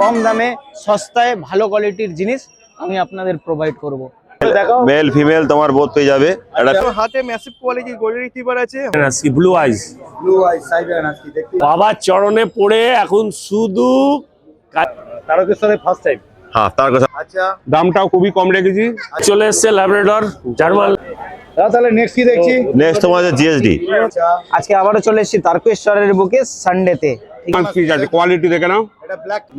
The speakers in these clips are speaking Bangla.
কম দামে সস্তায় ভালো কোয়ালিটির জিনিস আমি আপনাদের প্রোভাইড করব। মেল ফিমেল তোমার বোধ পেয়ে যাবে। হাতে ম্যাসিভ কোয়ালিটির গোল্ডেন রিসিভার আছে। আজকে blue eyes blue eye Siberian আজকে দেখতে বাবার চরণে পড়ে এখন শুধু তারকেশ্বরে ফার্স্ট টাইম হ্যাঁ তার কথা আচ্ছা। দামটাও খুবই কম রেখেছি। চলে এসছে ল্যাবরেটর জার্মান দাদা তাহলে নেক্সট কি দেখছি? নেক্সট তোমার জিএসডি আচ্ছা। আজকে আবারও চলে এসেছি তারকেশ্বরের বুকে সানডেতে ঠিক আছে কোয়ালিটি দেখে নাও।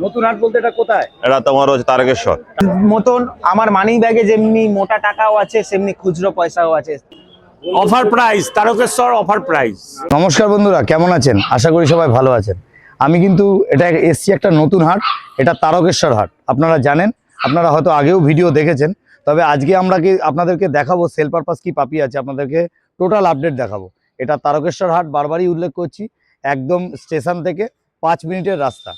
নতুন হাট বলতে এটা কোথায়? এটা তোমার হচ্ছে তারকেশ্বর। মতন আমার মানি ব্যাগে যেমনি মোটা টাকাও আছে সেমনি খুচরো পয়সাও আছে। Offer price Tarakeswar offer price নমস্কার বন্ধুরা কেমন আছেন? আশা করি সবাই ভালো আছেন। আমি কিন্তু এটা এসছি একটা নতুন হাট এটা তারকেশ্বর হাট আপনারা জানেন আপনারা হয়তো আগেও ভিডিও দেখেছেন তবে আজকে আমরা কি আপনাদেরকে দেখাবো সেল পারপাস কি পাপি আছে আপনাদেরকে টোটাল আপডেট দেখাবো। এটা তারকেশ্বর হাট বারবারই উল্লেখ করছি। একদম স্টেশন থেকে পাঁচ মিনিটের রাস্তা।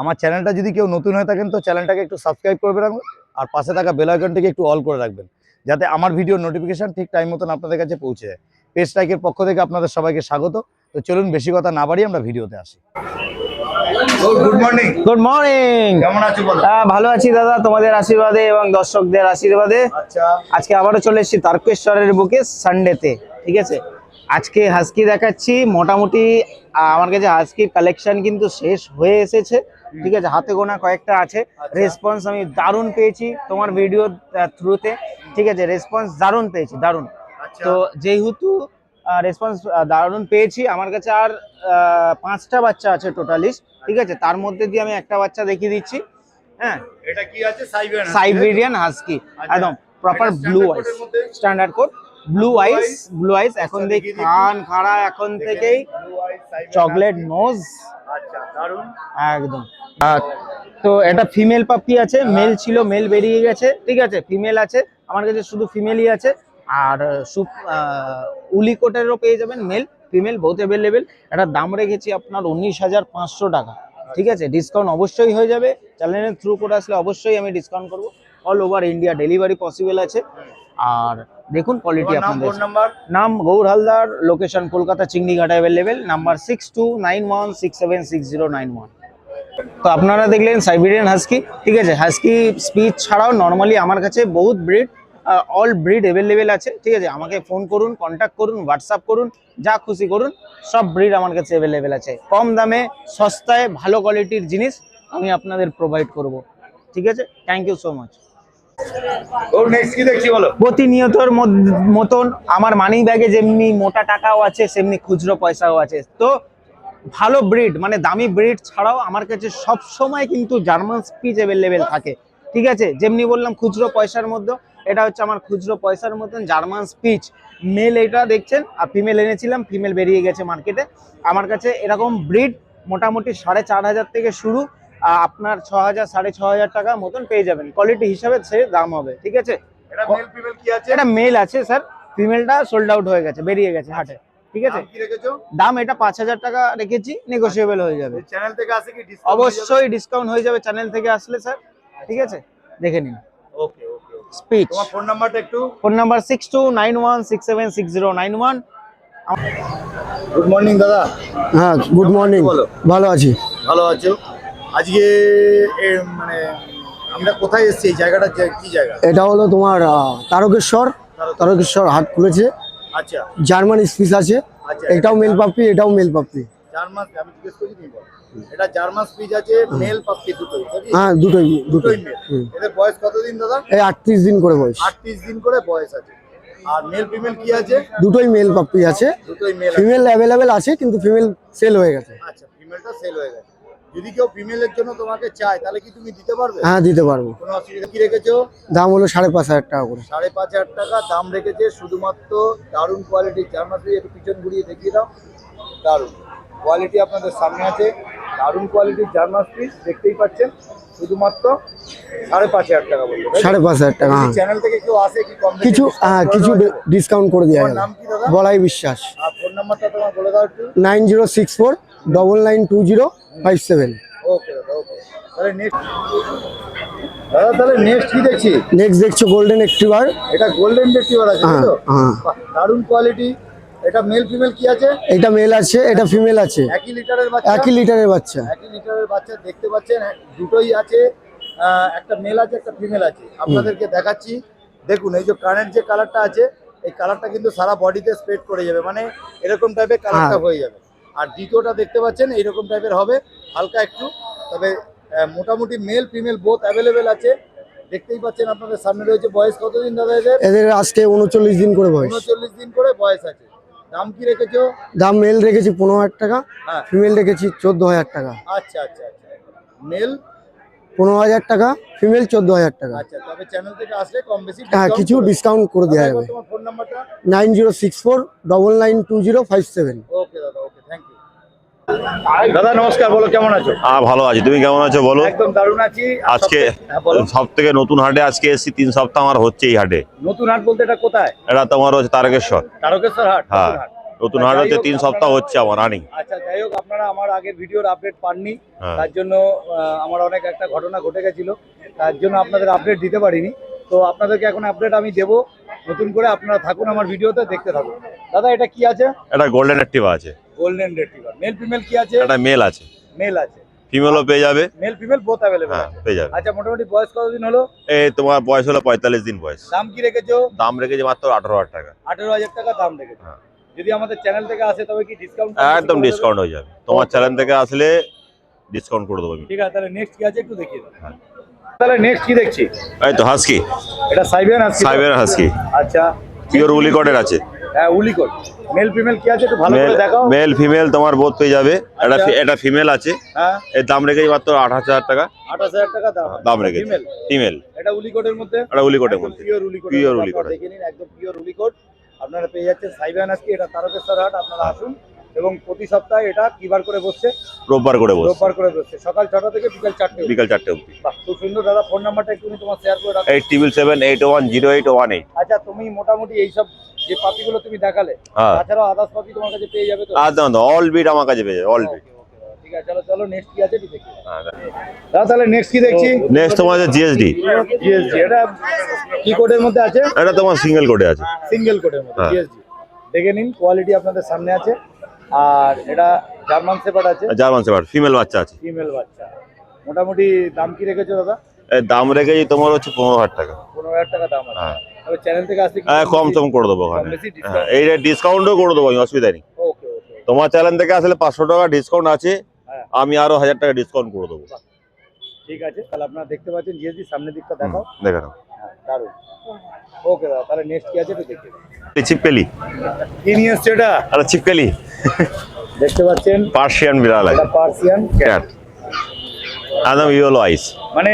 আমার চ্যানেলটা যদি কেউ নতুন হয়ে থাকেন তো চ্যানেলটাকে একটু সাবস্ক্রাইব করবে রাখবেন আর পাশে থাকা বেল আইকনটিকে একটু অল করে রাখবেন যাতে আমার ভিডিওর নোটিফিকেশন ঠিক টাইম মতন আপনাদের কাছে পৌঁছে যায়। পেজ টাইকের পক্ষ থেকে আপনাদের সবাইকে স্বাগত। তো চলুন বেশি কথা না বাড়িয়ে আমরা ভিডিওতে আসি। গুড মর্নিং গুড মর্নিং কেমন আছো বলো? ভালো আছি দাদা তোমাদের আশীর্বাদে এবং দর্শকদের আশীর্বাদে। আচ্ছা। আজকে আবারও চলে এসেছি তারকেশ্বরের বুকে সানডেতে ঠিক আছে? আজকে হাস্কি দেখাচ্ছি। মোটামুটি আমার কাছে হাস্কির কালেকশন কিন্তু শেষ হয়ে এসেছে। ঠিক আছে হাতে গোনা কয়েকটা আছে। রেসপন্স আমি দারুণ পেয়েছি তোমার ভিডিও থ্রুতে ঠিক আছে রেসপন্স দারুণ পেয়েছি দারুণ। আচ্ছা। তো যেহেতু রেসপন্স দারুণ পেয়েছি আমার কাছে আর পাঁচটা বাচ্চা আছে টোটালি ঠিক আছে তার মধ্যে দিয়ে আমি একটা বাচ্চা দেখিয়ে দিচ্ছি। হ্যাঁ। এটা কি আছে? সাইবেরিয়ান সাইবেরিয়ান হাস্কি আচ্ছা। একদম proper blue eyes? Standard code blue eyes blue eyes এখন দেখি। কান খাড়া এখন থেকেই চকলেট নোজ আচ্ছা দারুণ একদম। তো এটা ফিমেল পাপ্পি আছে? মেল ছিল মেল বেরিয়ে গেছে। ঠিক আছে ফিমেল আছে। আমার কাছে শুধু ফিমেলই আছে। আর উলি কোটেরও পেয়ে যাবেন মেল ফিমেল বহুত অ্যাভেলেবেল একটা দাম রেখেছি আপনার উনিশ হাজার পাঁচশো টাকা। ঠিক আছে ডিসকাউন্ট অবশ্যই হয়ে যাবে। চ্যানেলের থ্রু করে আসলে অবশ্যই আমি ডিসকাউন্ট করব। All over India delivery possible আছে। আর দেখুন কোয়ালিটি আপনাদের। ফোন নাম্বার নাম Gour Haldar location Kolkata Chingrighata available number six two nine one six seven six zero nine one তো আপনারা দেখলেন সাইবেরিয়ান হাস্কি ঠিক আছে? হাস্কি স্পিচ ছাড়াও নর্মালি আমার কাছে বহুত ব্রিড অল ব্রিড অ্যাভেলেবেল আছে ঠিক আছে? আমাকে ফোন করুন কন্ট্যাক্ট করুন হোয়াটসঅ্যাপ করুন যা খুশি করুন সব ব্রিড আমার কাছে অ্যাভেলেবেল আছে। কম দামে সস্তায় ভালো কোয়ালিটির জিনিস আমি আপনাদের প্রোভাইড করব। ঠিক আছে? থ্যাংক ইউ সো মাচ মতন আমার মানি ব্যাগে যেমনি মোটা টাকাও আছে, সেমনি খুচরো পয়সাও আছে। তো ভালো ব্রিড মানে দামি ব্রিড ছাড়াও আমার কাছে কিন্তু জার্মান স্পিচ অ্যাভেলেবেল থাকে। ঠিক আছে? যেমনি বললাম খুচরো পয়সার মধ্যে, এটা হচ্ছে আমার খুচরো পয়সার মতন জার্মান স্পিচ মেল এটা দেখছেন? আর ফিমেল এনেছিলাম ফিমেল বেরিয়ে গেছে মার্কেটে আমার কাছে এরকম ব্রিড মোটামুটি সাড়ে চার হাজার থেকে শুরু। আপনার ছ হাজার সাড়ে ছ হাজার টাকা মতন পেয়ে যাবেন। কোয়ালিটি হিসাবে সে দাম হবে ঠিক আছে? এটা মেল আছে? এটা মেল আছে স্যার ফিমেলটা সোল্ড আউট হয়ে গেছে বেরিয়ে গেছে হাটে ঠিক আছে? নাম কি রেখেছো? দাম এটা পাঁচ হাজার টাকা রেখেছি নেগোসিয়েবল হয়ে যাবে। চ্যানেল থেকে আসে কি অবশ্যই ডিসকাউন্ট হয়ে যাবে চ্যানেল থেকে আসলে স্যার ঠিক আছে? দেখে নিন। ওকে ওকে স্পিচ তোমার ফোন নাম্বারটা একটু? Phone number six two nine one six seven six zero nine one good morning দাদা। হ্যাঁ গুড মর্নিং বলো। ভালো আছি। ভালো আছো? আজকে মানে আমরা কোথায় এসেছি? এই জায়গাটা কি জায়গা? এটা হলো তোমার তারকেশ্বর। তারকেশ্বর হাট খুলেছে। আচ্ছা। জার্মান স্পিস আছে। আচ্ছা এটাও মেল পাপ্পি এটাও মেল পাপ্পি। জার্মান আমি জিজ্ঞেস করছি এটা জার্মান স্পিচ আছে মেল দুটোই হ্যাঁ দুটোই দুটোই। এদের বয়স কতদিন দাদা? এই আটত্রিশ দিন করে বয়স। আটত্রিশ দিন করে বয়স আছে। আর মেল ফিমেল কি আছে? দুটোই মেল আছে। দুটোই মেল ফিমেল অ্যাভেলেবেল আছে কিন্তু ফিমেল সেল হয়ে গেছে। আচ্ছা ফিমেলটা সেল হয়ে গেছে। যদি কেউ ফিমেলের জন্য তোমাকে চায় তাহলে কি তুমি দিতে পারবে? হ্যাঁ দিতে পারব। কোনো অসুবিধা কি রেখেছো? দাম হলো সাড়ে পাঁচ হাজার টাকা করে। সাড়ে পাঁচ হাজার টাকা দাম রেখেছে শুধুমাত্র দারুণ কোয়ালিটির জার্মান স্পিচ একটু পিছন ঘুরিয়ে দেখিয়ে দাও। দারুণ। কোয়ালিটি আপনাদের সামনে আছে। দারুণ কোয়ালিটির জার্মান স্পিচ দেখতেই পাচ্ছেন। শুধুমাত্র সাড়ে পাঁচ হাজার টাকা বলব সাড়ে পাঁচ হাজার টাকা চ্যানেল থেকে কেউ আসে কি কম কিছু হ্যাঁ কিছু ডিসকাউন্ট করে দেওয়া যাবে। নাম কি দাদা? বলাই বিশ্বাস। আর ফোন নাম্বারটা তোমার বলে দাও একটু। Nine zero six four double nine two zero five seven দাদা তাহলে নেক্সট দাদা তাহলে নেক্সট কি দেখছি? নেক্সট দেখছ গোল্ডেন একটিভার এটা গোল্ডেন রেটিভার আছে হ্যাঁ তো? হ্যাঁ বাহ, দারুণ কোয়ালিটি এটা মেল ফিমেল কি আছে? এটা মেল আছে এটা ফিমেল আছে। একই লিটারের বাচ্চা? একই লিটারের বাচ্চা। একই লিটারের বাচ্চা দেখতে পাচ্ছেন দুটোই আছে। একটা মেল আছে একটা ফিমেল আছে। আপনাদেরকে দেখাচ্ছি। দেখুন এই যে কানের যে কালারটা আছে এই কালারটা কিন্তু সারা বডিতে স্প্রেড করে যাবে। মানে এরকম টাইপের কালারটা হ্যাঁ। হয়ে যাবে। আর দ্বিতীয়টা দেখতে পাচ্ছেন এইরকম টাইপের হবে হালকা একটু তবে মোটামুটি মেল ফিমেল বোথ অ্যাভেলেবেল আছে। দেখতেই পাচ্ছেন আপনাদের সামনে রয়েছে বয়স কতদিন দাদা এদের? এদের আজকে উনচল্লিশ দিন করে বয়স। উনচল্লিশ দিন করে বয়স আছে। দাম কি রেখেছো? দাম মেল রেখেছি পনেরো হাজার টাকা হ্যাঁ। ফিমেল রেখেছি চোদ্দ হাজার টাকা। আচ্ছা আচ্ছা আচ্ছা। মেল পনেরো হাজার টাকা ফিমেল চোদ্দ হাজার টাকা। আচ্ছা তবে চ্যানেল থেকে আসলে কম বেশি হ্যাঁ কিছু ডিসকাউন্ট করে দেওয়া যাবে। তোমার ফোন নাম্বারটা nine zero six four double nine two zero five seven. Okay দাদা। দাদা নমস্কার বলো কেমন আছো? হ্যাঁ ভালো আছি। তুমি কেমন আছো বলো? একদম দারুণ আছি। আজকে হ্যাঁ, সব থেকে নতুন হাটে আজকে এসেছি তিন সপ্তাহ আমার হচ্ছে এই হাটে। নতুন হাট বলতে এটা কোথায়? এটা তোমার হচ্ছে তারকেশ্বর। তারকেশ্বর হাট হ্যাঁ নতুন হাট। হচ্ছে তিন সপ্তাহ হচ্ছে আমার রানিং আচ্ছা যাই হোক আপনারা আমার আগের ভিডিওর আপডেট পাননি। হ্যাঁ। তার জন্য আমার অনেক একটা ঘটনা ঘটে গেছিল। তার জন্য আপনাদের আপডেট দিতে পারিনি। তো আপনাদেরকে এখন আপডেট আমি দেবো। নতুন করে আপনারা থাকুন আমার ভিডিওতে দেখতে থাকুন। দাদা এটা কি আছে? এটা গোল্ডেন অ্যাক্টিভা আছে। গোল্ডেন রেট্রিভার মেল ফিমেল কি আছে? এটা মেল আছে। মেল আছে। ফিমেলও পেয়ে যাবে। মেল ফিমেল বোথ অ্যাভেলেবল হ্যাঁ পেয়ে যাবে। আচ্ছা মোটামুটি বয়স কতদিন হলো? এই তোমার বয়স হলো পঁয়তাল্লিশ দিন বয়স। দাম কি রেখেছো? দাম রেখেছে মাত্র আঠারো হাজার টাকা। আঠেরো হাজার টাকা দাম রেখেছো। হ্যাঁ। যদি আমাদের চ্যানেল থেকে আসে তবে কি ডিসকাউন্ট একদম ডিসকাউন্ট হয়ে যাবে। তোমার চ্যানেল থেকে আসলে ডিসকাউন্ট করে দেবো আমি। ঠিক আছে তাহলে নেক্সট কি আছে একটু দেখিয়ে দাও। হ্যাঁ। তাহলে নেক্সট কি দেখছি? এই তো হাসকি এটা সাইবেন আছে সাইবের হাসকি আচ্ছা। পিওর উলিকটের আছে। হ্যাঁ উলিকট মেল ফিমেল কি আছে? একটু ভালো করে দেখাও। মেল ফিমেল তোমার বোধ পেয়ে যাবে। এটা আচ্ছা। এটা ফিমেল আছে। হ্যাঁ। এর দাম রেখেছি মাত্র আঠাশ হাজার টাকা। আঠাশ হাজার টাকা দাম। দাম রেখেছি। ফিমেল ফিমেল এটা উলিকটের মধ্যে? এটা উলিকটের মধ্যে। পিওর উলিকট Pure উলিকট। দেখে নিন একদম পিওর উলিকট আপনারা পেয়ে যাচ্ছেন সাইবেন আজকে এটা তারকেশ্বর হাট। আপনারা আসুন। এবং প্রতি সপ্তাহে এটা কিবার করে বসছে? রোববার করে বস রোববার করে বসছে। সকাল ছটা থেকে বিকাল চারটে। বিকাল চারটে অবধি। বাহ খুব সুন্দর। দাদা ফোন নাম্বারটা একটু তোমার শেয়ার করে রাখো। Eight triple seven eight one zero eight one eight আচ্ছা তুমি মোটামুটি এইসব যে পাপিগুলো তুমি দেখালে হ্যাঁ। তাছাড়াও আদার্স পাপি তোমার কাছে পেয়ে যাবে তো? আর দাম অল বিট আমার কাছে পেয়ে যাবে অল বিট। ঠিক আছে চলো চলো নেক্সট কি আছে দেখি। দাদা। তাহলে নেক্সট কি দেখছি? নেক্সট তোমার জিএসডি জিএসজি এটা কি কোডের মধ্যে আছে? এটা তোমার সিঙ্গেল কোডে আছে। সিঙ্গেল কোডের মধ্যে জিএসডি দেখে নিন কোয়ালিটি আপনাদের সামনে আছে। আর এটা জার্মান সেপার আছে? জার্মান সেপার ফিমেল বাচ্চা আছে। ফিমেল বাচ্চা। মোটামুটি দাম কি রেখেছো দাদা? দাম রেখেছি তোমার হচ্ছে পনেরো হাজার টাকা। পনেরো হাজার টাকা দাম আছে। হ্যাঁ। চ্যানেল থেকে আসতে হ্যাঁ কম সম করে দেবো ওখানে। হ্যাঁ এই ডিসকাউন্টও করে দেবো আমি অসুবিধা নেই। তোমার চ্যানেল থেকে আসলে পাঁচশো টাকা ডিসকাউন্ট আছে হ্যাঁ। আমি আরও হাজার টাকা ডিসকাউন্ট করে দেবো। ঠিক আছে তাহলে আপনারা দেখতে পাচ্ছেন জিএসজি সামনের দিকটা দেখাও। দেখে নাও হ্যাঁ দারুণ। ওকে দাদা তাহলে নেক্সট কি আছে একটু দেখি এই ছিপকেলি কি নিয়ে এসছে এটা? আরে ছিপকেলি দেখতে পাচ্ছেন? পার্সিয়ান বিড়াল এটা পার্সিয়ান ক্যাট একদম ইয়েলো আইস। মানে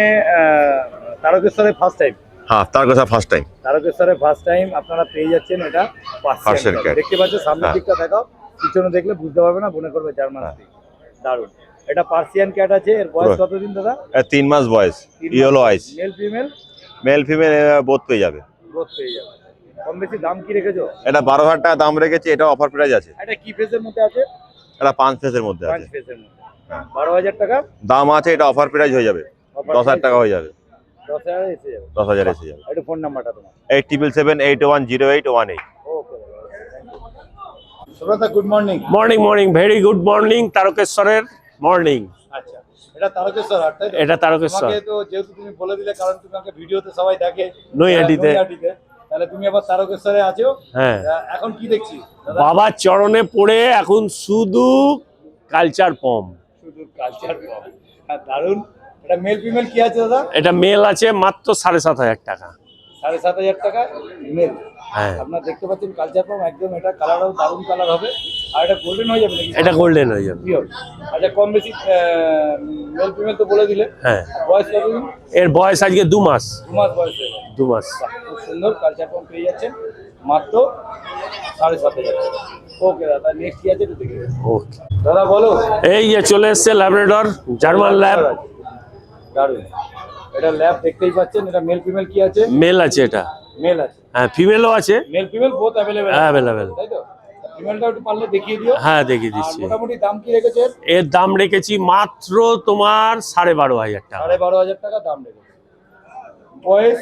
তারকেশ্বরে ফার্স্ট টাইম হ্যাঁ ফার্স্ট টাইম তারকেশ্বরে ফার্স্ট টাইম আপনারা পেয়ে যাচ্ছেন এটা পার্সিয়ান। দেখতে পাচ্ছেন সামনের হ্যাঁ। দিকটা দেখাও। পিছনে দেখলে বুঝতে পারবে না মনে করবে জার্মান হ্যাঁ। দারুণ। এটা পার্সিয়ান ক্যাট আছে এর বয়স কতদিন দাদা? তিন মাস বয়স। Yellow eyes male female male female both পেয়ে যাবে। গ্রোথ পেয়ে যাবে। কম বেশি দাম কি রেখেছো? এটা বারো হাজার টাকা দাম রেখেছি এটা অফার প্রাইস আছে। এটা কি ফেসের মধ্যে আছে? এটা পাঁচ ফেসের মধ্যে আছে। হ্যাঁ। বারো হাজার টাকা? দাম আছে এটা অফার প্রাইস হয়ে যাবে। দশ হাজার টাকা হয়ে যাবে। দশ হাজার এসে যাবে। একটু ফোন নাম্বারটা তোমার। Eight triple seven eight one zero eight one eight okay Subrata good morning morning morning very good morning তারকেশ্বরের morning আচ্ছা। এটা তারকেশ্বর হাট তাই এটা তারকেশ্বর। তো যেহেতু তুমি বলে দিলে কারণ তোমাকে ভিডিওতে সবাই দেখে নৈহাটিতে। তাহলে তুমি আবার তারকেশ্বরে আছো? হ্যাঁ। এখন কি দেখছি? বাবার চরণে পড়ে এখন শুধু কালচার পম শুধু কালচার এটা মেল ফিমেল কি আছে দাদা? এটা মেল আছে মাত্র সাড়ে সাত হাজার টাকা। সাড়ে সাত হাজার টাকা মেল আপনারা দেখতে পাচ্ছেন কালচার পাম একদম এটা কালারও দারুণ কালার হবে আর এটা গোল্ডেন হয়ে যাবে এটা গোল্ডেন হয়ে যাবে। পিওর আচ্ছা কম বেশি মেল ফিমেল তো বলে দিলে। হ্যাঁ। বয়স কতদিন এর বয়স আজকে দু মাস। দু মাস বয়স দু মাস। খুব সুন্দর কালচার পাম্প পেয়ে যাচ্ছেন। মাত্র সাড়ে সাত হাজার ওকে দাদা নেক্সট কি আছে দেখে ওকে দাদা বলো। এই যে চলে এসছে ল্যাবরেটর জার্মান ল্যাব দারুণ এটা ল্যাব দেখতেই পাচ্ছেন এটা মেল ফিমেল কি আছে? মেল আছে এটা। মেল আছে। হ্যাঁ ফিমেলও আছে। Male female both available available তাই তো? ফিমেলটা একটু পারলে দেখিয়ে দিও। হ্যাঁ দেখিয়ে দিচ্ছি। মোটামুটি দাম কি রেখেছেন এর? দাম রেখেছি মাত্র তোমার সাড়ে বারো হাজার টাকা। সাড়ে বারো হাজার টাকা দাম রেখেছে। বয়স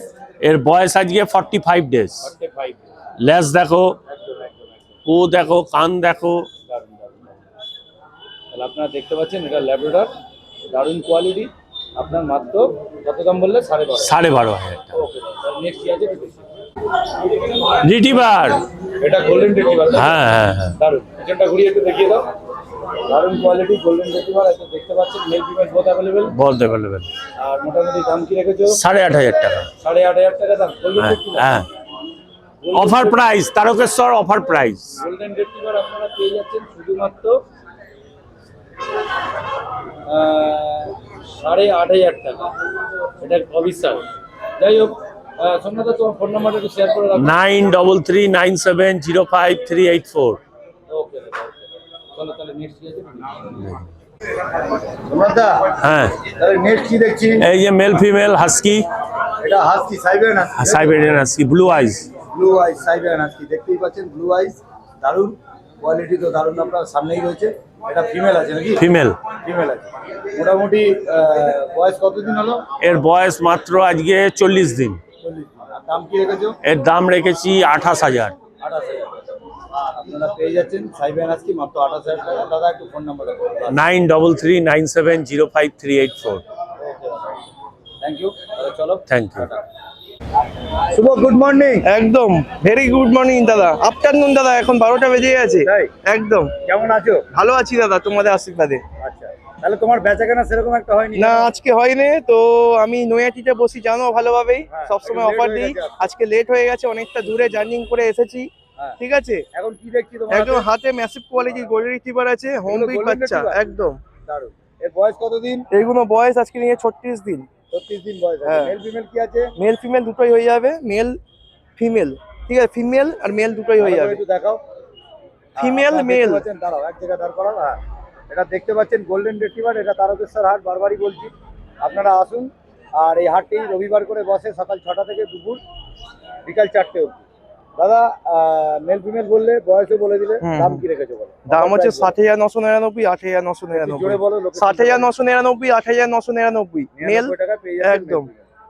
এর বয়স আজকে ফর্টি ফাইভ ডেজ লেস দেখো ও দেখো কান দেখো। তাহলে আপনারা দেখতে পাচ্ছেন এটা ল্যাবরেটর দারুণ কোয়ালিটি আপনার মাত্র কত দাম বললে? সাড়ে বারো সাড়ে বারো হাজার টাকা। ওকে নেক্সট কি আছে একটু দেখি। রিটিভার এটা গোল্ডেন রেটিভার হ্যাঁ হ্যাঁ হ্যাঁ। দারুণ। পিছনটা ঘুরিয়ে একটু দেখিয়ে দাও। দারুণ কোয়ালিটি গোল্ডেন রেটিভার এটা দেখতে পাচ্ছেন মেল ফিমেল বোথ অ্যাভেলেবেল বলতে পারবেন আর মোটামুটি দাম কি রেখেছো? সাড়ে আট হাজার টাকা। সাড়ে আট হাজার টাকা দাম। গোল্ডেন হ্যাঁ হ্যাঁ। Offer price Tarakeswar offer price golden retriever আপনারা পেয়ে যাচ্ছেন শুধুমাত্র সাড়ে আট হাজার টাকা। এটা অবিশ্বাস যাই হোক nine double three nine seven zero five three eight four. হ্যাঁ। তাহলে নেক্সট কি দেখছি? এই যে male female husky Siberian husky blue eyes blue eyes Siberian husky দেখতেই পাচ্ছেন ব্লু আইস দারুণ। কোয়ালিটি তো দারুণ আপনার সামনেই রয়েছে। এটা ফিমেল আছে নাকি? ফিমেল ফিমেল আছে। মোটামুটি বয়স কতদিন হলো? এর বয়স মাত্র আজকে চল্লিশ দিন। এর দাম রেখেছি আঠাশ হাজার। আঠাশ হাজার। আপনারা পেয়ে যাচ্ছেন সাইবেন আজকে মাত্র আঠাশ হাজার টাকা। দাদা একটু ফোন নাম্বারটা nine double three nine seven zero five three eight four. Thank you চলো। থ্যাংক ইউ শুভ গুড মর্নিং। একদম। ভেরি গুড মর্নিং দাদা। আফটারনুন দাদা। এখন বারোটা বেজে গেছে। একদম। কেমন আছো? ভালো আছি দাদা। তোমাদের আশীর্বাদে। আচ্ছা। তাহলে তোমার বেচাকেনা সেরকম একটা হয়নি না আজকে হয়নি তো আমি নৈয়াটিতে বসি জানো ভালোভাবেই। হ্যাঁ, সবসময় অফার দিই। আজকে। লেট হয়ে গেছে অনেকটা দূরে জার্নিং করে এসেছি হ্যাঁ। ঠিক আছে? এখন কি দেখছি তোমার একদম হাতে? ম্যাসিভ কোয়ালিটির গোল্ডেন রিসিভার আছে হোম এগুলো বিট বাচ্চা একদম। দারুণ। এর বয়স কতদিন? এইগুলো বয়স আজকে নিয়ে ছত্রিশ দিন। ছত্রিশ দিন বয়স হ্যাঁ। মেল ফিমেল কি আছে? মেল ফিমেল দুটোই হয়ে যাবে মেল ফিমেল ঠিক আছে? ফিমেল আর মেল দুটোই হয়ে যাবে। একটু দেখাও। Male। পাচ্ছেন, দাঁড়াও এক জায়গায় দাঁড় করাও হ্যাঁ। এটা দেখতে পাচ্ছেন গোল্ডেন রেটিভার এটা তারকেশ্বর হাট বারবারই বলছি। আপনারা আসুন আর এই হাটটি রবিবার করে বসে সকাল ছটা থেকে দুপুর বিকাল চারটে অবধি। দাদা মেল ফিমেল বললে বয়সও বলে দিলে দাম কি রেখেছো বলো? দাম হচ্ছে ষাট হাজার নশো নিরানব্বই আট হাজার নশো নিরানব্বই। বলো ষাট হাজার নশো নিরানব্বই আট হাজার নশো নিরানব্বই। মেল একদম।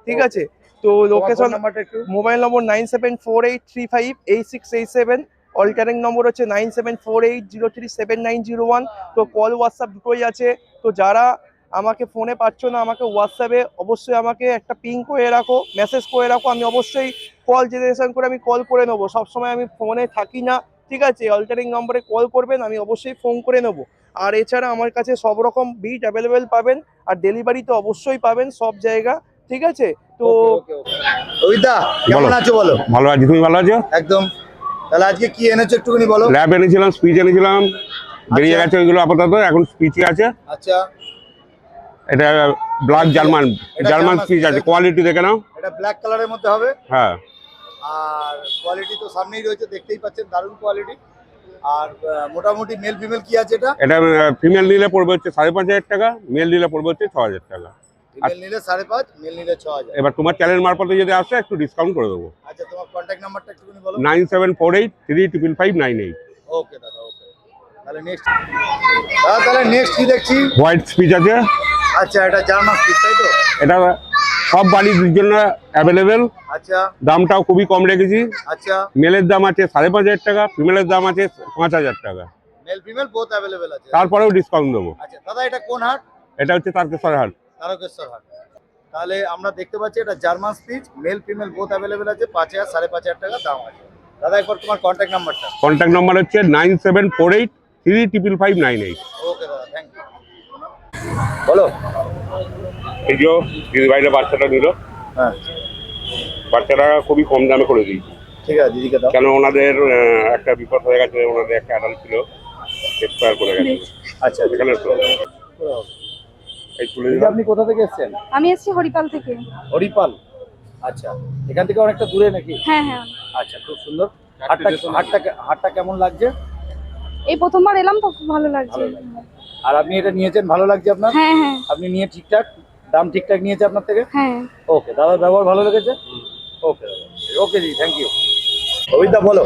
ঠিক আছে? তো লোকেশন নাম্বারটা একটু? Mobile number nine seven four eight three five eight six eight seven. Alternate number হচ্ছে nine seven four eight zero three seven nine zero one তো কল হোয়াটসঅ্যাপ দুটোই আছে। তো যারা আমাকে ফোনে পাচ্ছ না আমাকে হোয়াটসঅ্যাপে অবশ্যই আমাকে একটা পিং করে রাখো মেসেজ করে রাখো। আমি অবশ্যই কল জেনারেশন করে আমি কল করে নেব। সবসময় আমি ফোনে থাকি না ঠিক আছে? অল্টারিং নম্বরে কল করবেন আমি অবশ্যই ফোন করে নেব। আর এছাড়া আমার কাছে সব রকম বিট অ্যাভেলেবেল পাবেন আর ডেলিভারি তো অবশ্যই পাবেন সব জায়গা ঠিক আছে? তো কেমন বলো। আছো বলো? ভালো আছি তুমি ভালো আছো? একদম। তাহলে আজকে কি এনেছো একটুখানি বলো? ল্যাব এনেছিলাম স্পিচ এনেছিলাম বেরিয়ে আচ্ছা। গেছে ওইগুলো আপাতত এখন স্পিচই আছে। আচ্ছা। এটা ব্ল্যাক জার্মান জার্মান স্পিচ আছে কোয়ালিটি দেখে নাও। এটা ব্ল্যাক কালারের মধ্যে হবে। হ্যাঁ। আর কোয়ালিটি তো সামনেই রয়েছে দেখতেই পাচ্ছেন দারুণ কোয়ালিটি আর মোটামুটি মেল ফিমেল কি আছে এটা? এটা ফিমেল নিলে পড়বে হচ্ছে সাড়ে পাঁচ হাজার টাকা মেল নিলে পড়বে হচ্ছে ছ হাজার টাকা। ফিমেল নিলে সাড়ে পাঁচ মেল নিলে ছ এবার তোমার চ্যানেল মারফতে যদি আসে একটু ডিসকাউন্ট করে দেবো। আচ্ছা তোমার নাম্বারটা একটুখানি বলো। ওকে দাদা ওকে। তাহলে নেক্সট দাদা তাহলে নেক্সট কি দেখছি? হোয়াইট স্পিচ আছে। আচ্ছা এটা জার্মান স্পিচ তাই তো? এটা সব বাড়ির জন্য অ্যাভেলেবেল আচ্ছা। দামটাও খুবই কম রেখেছি। আচ্ছা। মেলের দাম আছে সাড়ে পাঁচ হাজার টাকা ফিমেলের দাম আছে পাঁচ হাজার টাকা। মেল ফিমেল বোথ অ্যাভেলেবেল আছে। তারপরেও ডিসকাউন্ট দেবো। আচ্ছা দাদা এটা কোন হাট? এটা হচ্ছে তারকেশ্বর হাট। তারকেশ্বর হাট। তাহলে আমরা দেখতে পাচ্ছি এটা German spitz male female both available আছে পাঁচ হাজার সাড়ে পাঁচ হাজার টাকা দাম আছে। দাদা একবার তোমার কন্ট্যাক্ট নাম্বারটা কন্ট্যাক্ট নাম্বার হচ্ছে nine seven four eight three triple five nine eight okay দাদা থ্যাংক ইউ বলো। এই যে দিদি ভাইরা বাচ্চাটা নিল। হ্যাঁ। বাচ্চাটা খুবই কম দামে করে দিয়েছি। ঠিক আছে দিদিকে দাও। কেন ওনাদের একটা বিপদ হয়ে গেছে ওনাদের একটা অ্যাডাল্ট ছিল এক্সপায়ার করে গেছে। আচ্ছা সেখানে আপনি কোথা থেকে এসেছেন? আমি এসেছি হরিপাল থেকে। হরিপাল? আচ্ছা এখান থেকে অনেকটা দূরে নাকি? হ্যাঁ হ্যাঁ। আচ্ছা খুব সুন্দর। হাটটা হাটটা হাটটা কেমন লাগছে? এই প্রথমবার এলাম তো খুব ভালো লাগছে। আর আপনি এটা নিয়েছেন? ভালো লাগছে আপনার? হ্যাঁ হ্যাঁ। আপনি নিয়ে ঠিকঠাক? দাম ঠিকঠাক নিয়েছে আপনার থেকে? হ্যাঁ। ওকে দাদার ব্যবহার ভালো লেগেছে? ওকে ওকে জি থ্যাংক ইউ অভিদা বলো।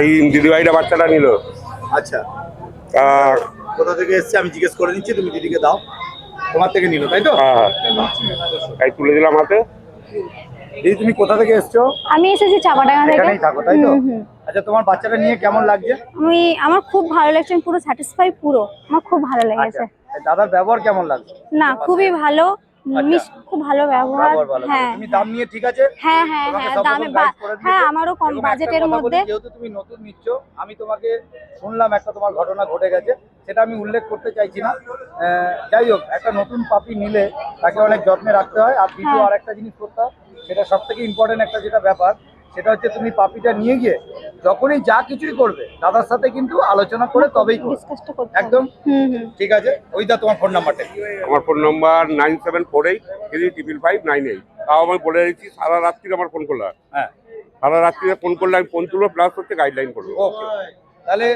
এই দিদি ভাইরা বাচ্চাটা নিল। আচ্ছা। কোথা থেকে এসছে? আমি জিজ্ঞেস করে নিচ্ছি তুমি দিদিকে দাও। তোমার থেকে নিল তাই তো? হ্যাঁ এই তুলে দিলাম হাতে। দিদি তুমি কোথা থেকে এসছো? আমি এসেছি চাপাডাঙ্গা থেকে। এখানেই থাকো তাই তো। আচ্ছা তোমার বাচ্চাটা নিয়ে কেমন লাগছে? আমি আমার খুব ভালো লাগছে পুরো স্যাটিসফাই পুরো। আমার খুব ভালো লেগেছে। আচ্ছা দাদার ব্যবহার কেমন লাগছে? না খুবই ভালো। খুব ভালো ব্যবহার। হ্যাঁ। তুমি দাম নিয়ে ঠিক আছে? হ্যাঁ হ্যাঁ হ্যাঁ দামে। হ্যাঁ আমারও কম বাজেটের মধ্যে। যেহেতু তুমি নতুন নিচ্ছ আমি তোমাকে শুনলাম একটা তোমার ঘটনা ঘটে গেছে সেটা আমি উল্লেখ করতে চাইছি না। যাই হোক একটা নতুন পাপি নিলে তাকে অনেক যত্নে রাখতে হয়। আর দ্বিতীয় হ্যাঁ। আর একটা জিনিস করতে হয় সেটা সব থেকে ইম্পর্টেন্ট একটা যেটা ব্যাপার সেটা হচ্ছে তুমি পাপিটা নিয়ে গিয়ে যখনই যা কিছুই করবে দাদার সাথে কিন্তু আলোচনা করে তবেই করতে হবে। একদম? ঠিক আছে? ওই দা তোমার ফোন নাম্বারটা আমার phone number nine seven four eight three triple five nine eight তাও আমি বলে দিচ্ছি সারা রাত্রি আমার ফোন করলে হয়। হ্যাঁ। সারা রাত্রিরে ফোন করলে আমি ফোন তুলবো প্লাস হচ্ছে গাইডলাইন করব। ওকে তাহলে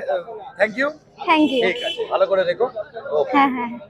থ্যাংক ইউ থ্যাংক ইউ ঠিক আছে ভালো করে দেখো ওকে হ্যাঁ হ্যাঁ হ্যাঁ।